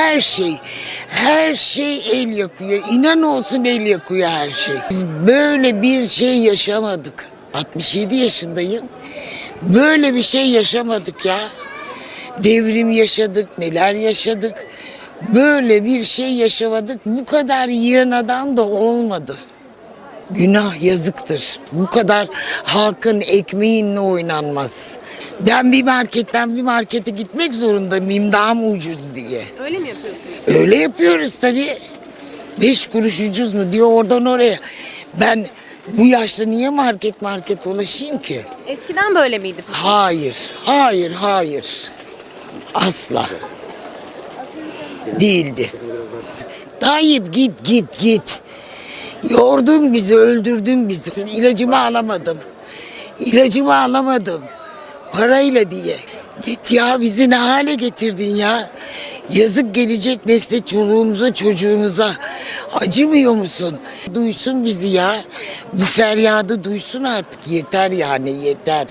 Her şey, her şey el yakıyor. İnan olsun el yakıyor her şey. Biz böyle bir şey yaşamadık. 67 yaşındayım. Böyle bir şey yaşamadık ya. Devrim yaşadık, neler yaşadık. Böyle bir şey yaşamadık. Bu kadar yiyen adam da olmadı. Günah yazıktır. Bu kadar halkın ekmeğinle oynanmaz. Ben bir marketten bir markete gitmek zorunda mıyım daha mı ucuz diye. Öyle mi yapıyorsunuz? Öyle yapıyoruz tabii. Beş kuruş ucuz mu diyor oradan oraya. Ben bu yaşta niye market market dolaşayım ki? Eskiden böyle miydi? peki? Hayır, hayır, hayır. Asla. Değildi. Tayyip git git git. Yordun bizi, öldürdün bizi. İlacımı alamadım. İlacımı alamadım. Parayla diye. Git ya bizi ne hale getirdin ya. Yazık gelecek nesle çoluğumuza çocuğumuza. Acımıyor musun? Duysun bizi ya. Bu feryadı duysun artık. Yeter yani yeter.